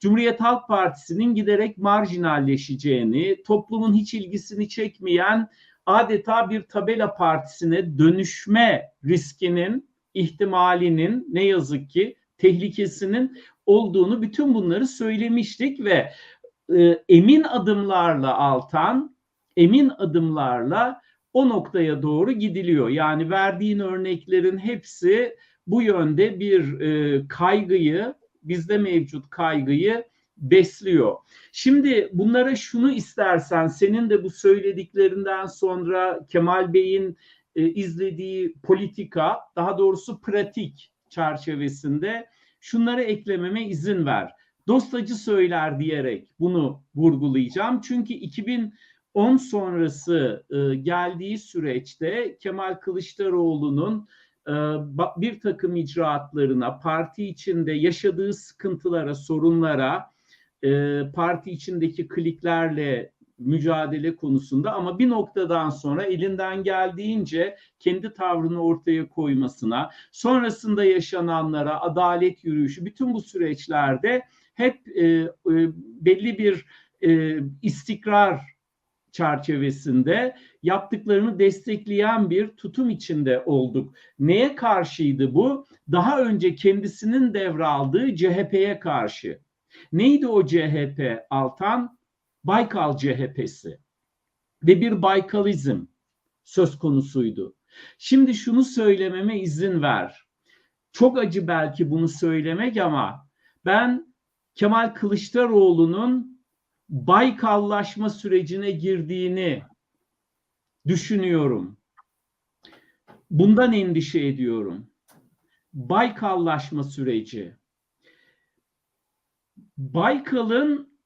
Cumhuriyet Halk Partisi'nin giderek marjinalleşeceğini, toplumun hiç ilgisini çekmeyen adeta bir tabela partisine dönüşme riskinin, ihtimalinin ne yazık ki tehlikesinin olduğunu bütün bunları söylemiştik ve e, emin adımlarla Altan, emin adımlarla o noktaya doğru gidiliyor. Yani verdiğin örneklerin hepsi bu yönde bir e, kaygıyı, bizde mevcut kaygıyı besliyor. Şimdi bunlara şunu istersen senin de bu söylediklerinden sonra Kemal Bey'in e, izlediği politika, daha doğrusu pratik çerçevesinde şunları eklememe izin ver. Dostacı söyler diyerek bunu vurgulayacağım. Çünkü 2010 sonrası e, geldiği süreçte Kemal Kılıçdaroğlu'nun bir takım icraatlarına, parti içinde yaşadığı sıkıntılara, sorunlara, e, parti içindeki kliklerle mücadele konusunda ama bir noktadan sonra elinden geldiğince kendi tavrını ortaya koymasına, sonrasında yaşananlara, adalet yürüyüşü, bütün bu süreçlerde hep e, e, belli bir istikrar çerçevesinde yaptıklarını destekleyen bir tutum içinde olduk. Neye karşıydı bu? Daha önce kendisinin devraldığı CHP'ye karşı. Neydi o CHP Altan? Baykal CHP'si ve bir Baykalizm söz konusuydu. Şimdi şunu söylememe izin ver. Çok acı belki bunu söylemek ama ben Kemal Kılıçdaroğlu'nun Baykallaşma sürecine girdiğini düşünüyorum. Bundan endişe ediyorum. Baykallaşma süreci. Baykal'ın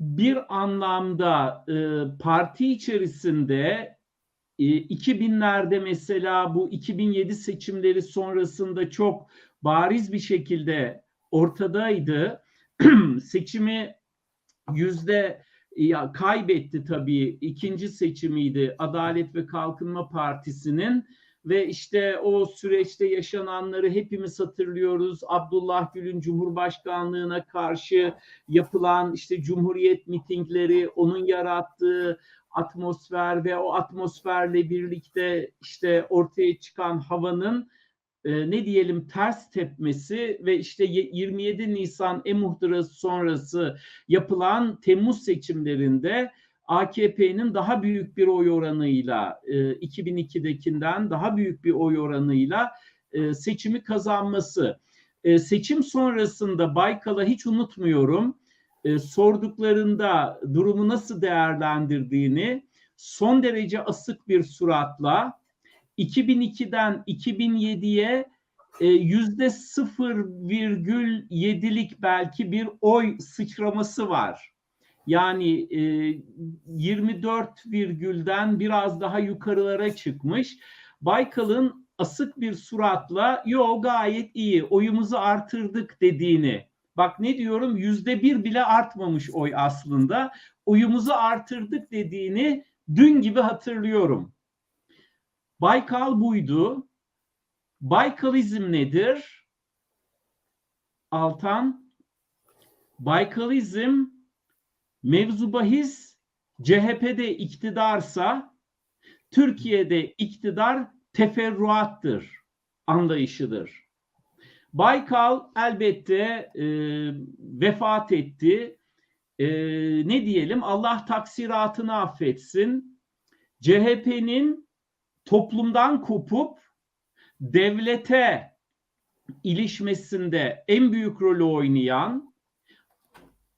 bir anlamda e, parti içerisinde e, 2000'lerde mesela bu 2007 seçimleri sonrasında çok bariz bir şekilde ortadaydı. Seçimi yüzde ya kaybetti tabii ikinci seçimiydi Adalet ve Kalkınma Partisi'nin ve işte o süreçte yaşananları hepimiz hatırlıyoruz. Abdullah Gül'ün Cumhurbaşkanlığına karşı yapılan işte Cumhuriyet mitingleri, onun yarattığı atmosfer ve o atmosferle birlikte işte ortaya çıkan havanın e, ne diyelim ters tepmesi ve işte 27 Nisan e-muhtırası sonrası yapılan Temmuz seçimlerinde AKP'nin daha büyük bir oy oranıyla e, 2002'dekinden daha büyük bir oy oranıyla e, seçimi kazanması. E, seçim sonrasında Baykal'a hiç unutmuyorum e, sorduklarında durumu nasıl değerlendirdiğini son derece asık bir suratla 2002'den 2007'ye e, yüzde 0,7'lik belki bir oy sıçraması var. Yani e, 24 virgülden biraz daha yukarılara çıkmış. Baykal'ın asık bir suratla yo gayet iyi oyumuzu artırdık dediğini bak ne diyorum yüzde bir bile artmamış oy aslında oyumuzu artırdık dediğini dün gibi hatırlıyorum. Baykal buydu. Baykalizm nedir? Altan, Baykalizm mevzu bahis CHP'de iktidarsa Türkiye'de iktidar teferruattır anlayışıdır. Baykal elbette e, vefat etti. E, ne diyelim Allah taksiratını affetsin. CHP'nin toplumdan kopup devlete ilişmesinde en büyük rolü oynayan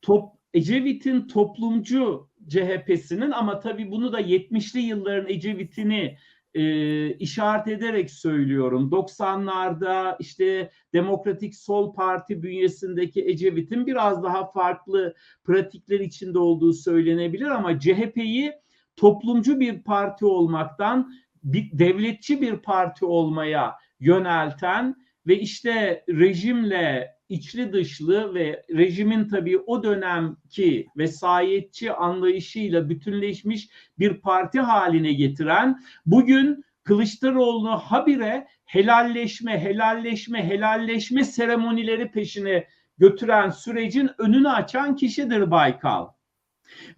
top, Ecevit'in toplumcu CHP'sinin ama tabii bunu da 70'li yılların Ecevit'ini e, işaret ederek söylüyorum. 90'larda işte Demokratik Sol Parti bünyesindeki Ecevit'in biraz daha farklı pratikler içinde olduğu söylenebilir ama CHP'yi toplumcu bir parti olmaktan bir devletçi bir parti olmaya yönelten ve işte rejimle içli dışlı ve rejimin tabii o dönemki vesayetçi anlayışıyla bütünleşmiş bir parti haline getiren bugün Kılıçdaroğlu'nu habire helalleşme, helalleşme, helalleşme seremonileri peşine götüren sürecin önünü açan kişidir Baykal.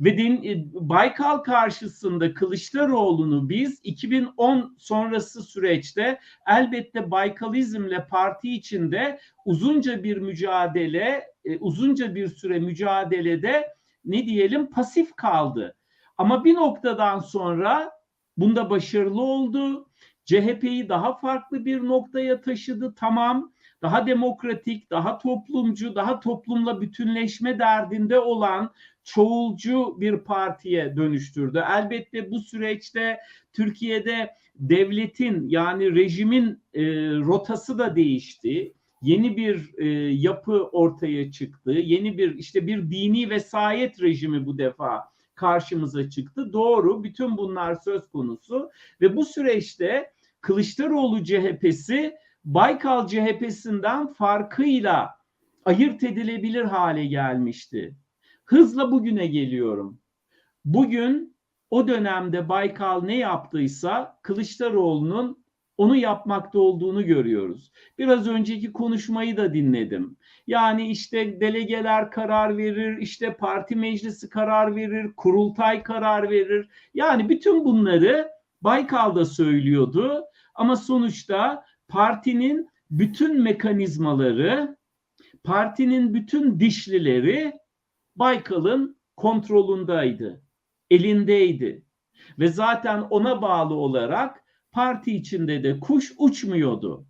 Ve din, e, Baykal karşısında Kılıçdaroğlu'nu biz 2010 sonrası süreçte elbette Baykalizmle parti içinde uzunca bir mücadele, e, uzunca bir süre mücadelede ne diyelim pasif kaldı. Ama bir noktadan sonra bunda başarılı oldu. CHP'yi daha farklı bir noktaya taşıdı tamam. Daha demokratik, daha toplumcu, daha toplumla bütünleşme derdinde olan çoğulcu bir partiye dönüştürdü. Elbette bu süreçte Türkiye'de devletin yani rejimin e, rotası da değişti. Yeni bir e, yapı ortaya çıktı. Yeni bir işte bir dini vesayet rejimi bu defa karşımıza çıktı. Doğru bütün bunlar söz konusu ve bu süreçte Kılıçdaroğlu CHP'si Baykal CHP'sinden farkıyla ayırt edilebilir hale gelmişti. Hızla bugüne geliyorum. Bugün o dönemde Baykal ne yaptıysa Kılıçdaroğlu'nun onu yapmakta olduğunu görüyoruz. Biraz önceki konuşmayı da dinledim. Yani işte delegeler karar verir, işte parti meclisi karar verir, kurultay karar verir. Yani bütün bunları Baykal da söylüyordu ama sonuçta partinin bütün mekanizmaları, partinin bütün dişlileri Baykal'ın kontrolündeydi, elindeydi. Ve zaten ona bağlı olarak parti içinde de kuş uçmuyordu.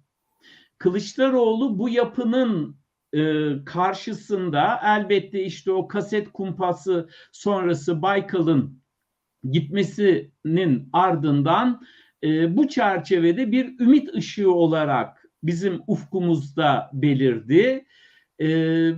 Kılıçdaroğlu bu yapının e, karşısında elbette işte o kaset kumpası sonrası Baykal'ın gitmesinin ardından e, bu çerçevede bir ümit ışığı olarak bizim ufkumuzda belirdi. E,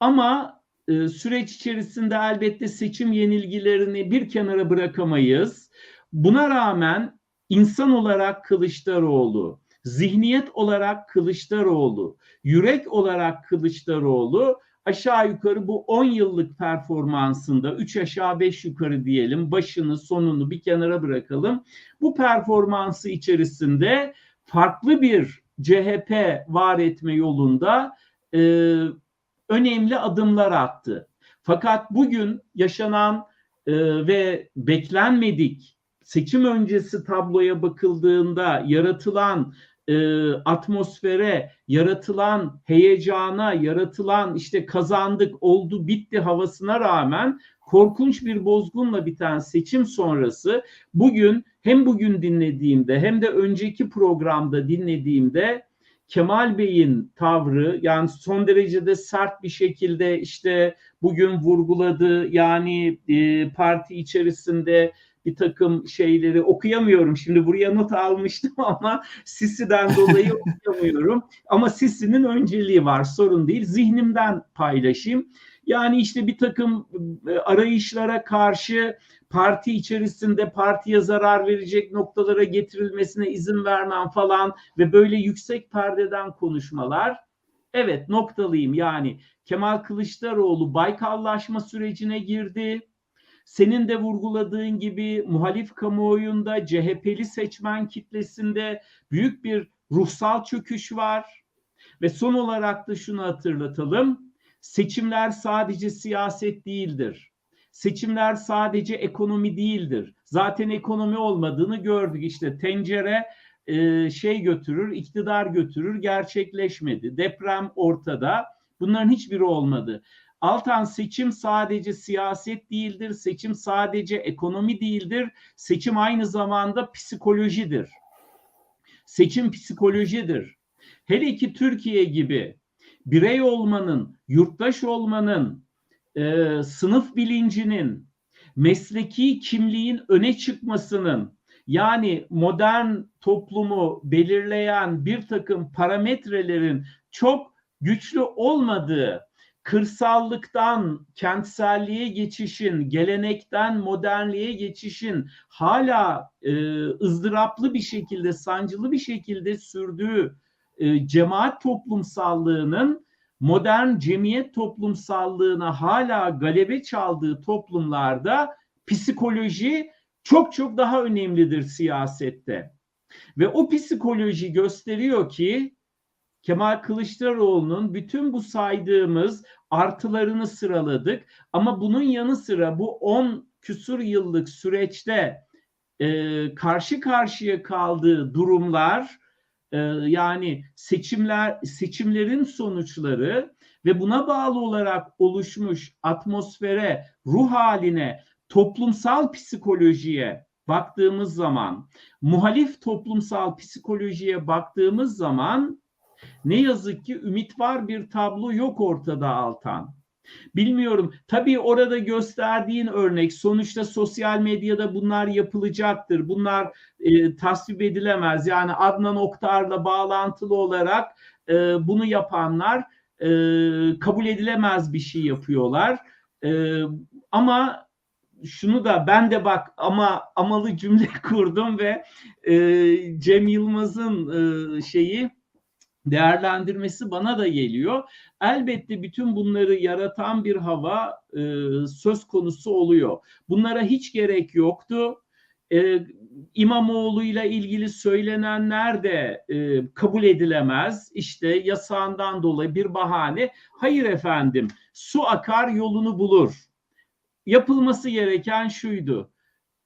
ama e, süreç içerisinde elbette seçim yenilgilerini bir kenara bırakamayız. Buna rağmen insan olarak Kılıçdaroğlu, zihniyet olarak Kılıçdaroğlu, yürek olarak Kılıçdaroğlu aşağı yukarı bu 10 yıllık performansında 3 aşağı 5 yukarı diyelim başını sonunu bir kenara bırakalım. Bu performansı içerisinde farklı bir CHP var etme yolunda e, önemli adımlar attı. Fakat bugün yaşanan e, ve beklenmedik seçim öncesi tabloya bakıldığında yaratılan e, atmosfere, yaratılan heyecana, yaratılan işte kazandık, oldu, bitti havasına rağmen korkunç bir bozgunla biten seçim sonrası bugün hem bugün dinlediğimde hem de önceki programda dinlediğimde Kemal Bey'in tavrı yani son derecede sert bir şekilde işte bugün vurguladı yani e, parti içerisinde bir takım şeyleri okuyamıyorum. Şimdi buraya not almıştım ama Sisi'den dolayı okuyamıyorum. Ama Sisi'nin önceliği var sorun değil. Zihnimden paylaşayım. Yani işte bir takım e, arayışlara karşı parti içerisinde partiye zarar verecek noktalara getirilmesine izin vermem falan ve böyle yüksek perdeden konuşmalar. Evet noktalıyım yani Kemal Kılıçdaroğlu Baykallaşma sürecine girdi senin de vurguladığın gibi muhalif kamuoyunda CHP'li seçmen kitlesinde büyük bir ruhsal çöküş var. Ve son olarak da şunu hatırlatalım. Seçimler sadece siyaset değildir. Seçimler sadece ekonomi değildir. Zaten ekonomi olmadığını gördük. İşte tencere e, şey götürür, iktidar götürür, gerçekleşmedi. Deprem ortada. Bunların hiçbiri olmadı. Altan seçim sadece siyaset değildir, seçim sadece ekonomi değildir, seçim aynı zamanda psikolojidir. Seçim psikolojidir. Hele ki Türkiye gibi birey olmanın, yurttaş olmanın, e, sınıf bilincinin, mesleki kimliğin öne çıkmasının, yani modern toplumu belirleyen bir takım parametrelerin çok güçlü olmadığı kırsallıktan kentselliğe geçişin, gelenekten modernliğe geçişin hala e, ızdıraplı bir şekilde, sancılı bir şekilde sürdüğü e, cemaat toplumsallığının modern cemiyet toplumsallığına hala galebe çaldığı toplumlarda psikoloji çok çok daha önemlidir siyasette. Ve o psikoloji gösteriyor ki Kemal Kılıçdaroğlu'nun bütün bu saydığımız artılarını sıraladık. Ama bunun yanı sıra bu 10 küsur yıllık süreçte e, karşı karşıya kaldığı durumlar e, yani seçimler seçimlerin sonuçları ve buna bağlı olarak oluşmuş atmosfere, ruh haline, toplumsal psikolojiye baktığımız zaman, muhalif toplumsal psikolojiye baktığımız zaman ne yazık ki ümit var bir tablo yok ortada Altan. Bilmiyorum. Tabii orada gösterdiğin örnek sonuçta sosyal medyada bunlar yapılacaktır. Bunlar e, tasvip edilemez. Yani Adnan Oktar'la bağlantılı olarak e, bunu yapanlar e, kabul edilemez bir şey yapıyorlar. E, ama şunu da ben de bak ama amalı cümle kurdum ve e, Cem Yılmaz'ın e, şeyi değerlendirmesi bana da geliyor. Elbette bütün bunları yaratan bir hava e, söz konusu oluyor. Bunlara hiç gerek yoktu. E, İmamoğlu ile ilgili söylenenler de e, kabul edilemez. İşte yasağından dolayı bir bahane. Hayır efendim, su akar yolunu bulur. Yapılması gereken şuydu.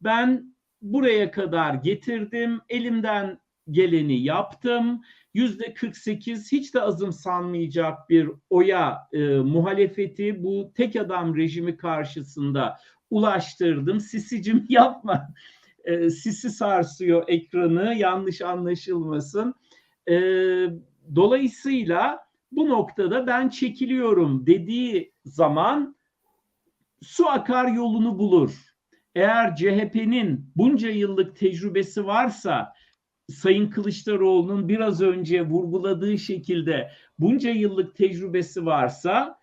Ben buraya kadar getirdim, elimden geleni yaptım yüzde 48 hiç de azımsanmayacak bir oya e, muhalefeti bu tek adam rejimi karşısında ulaştırdım. Sisicim yapma. E, sisi sarsıyor ekranı yanlış anlaşılmasın. E, dolayısıyla bu noktada ben çekiliyorum dediği zaman su akar yolunu bulur. Eğer CHP'nin bunca yıllık tecrübesi varsa Sayın Kılıçdaroğlu'nun biraz önce vurguladığı şekilde bunca yıllık tecrübesi varsa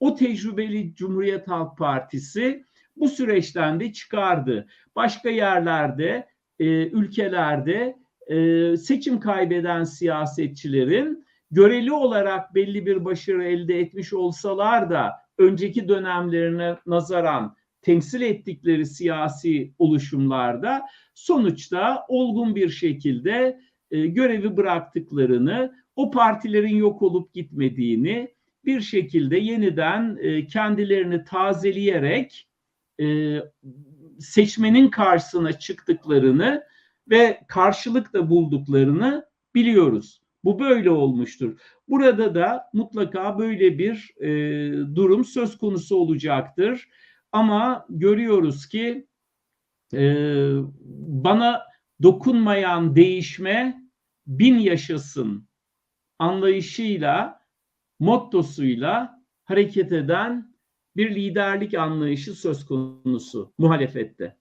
o tecrübeli Cumhuriyet Halk Partisi bu süreçten de çıkardı. Başka yerlerde, e, ülkelerde e, seçim kaybeden siyasetçilerin göreli olarak belli bir başarı elde etmiş olsalar da önceki dönemlerine nazaran temsil ettikleri siyasi oluşumlarda sonuçta olgun bir şekilde e, görevi bıraktıklarını, o partilerin yok olup gitmediğini bir şekilde yeniden e, kendilerini tazeleyerek e, seçmenin karşısına çıktıklarını ve karşılık da bulduklarını biliyoruz. Bu böyle olmuştur. Burada da mutlaka böyle bir e, durum söz konusu olacaktır. Ama görüyoruz ki e, bana dokunmayan değişme bin yaşasın anlayışıyla, mottosuyla hareket eden bir liderlik anlayışı söz konusu muhalefette.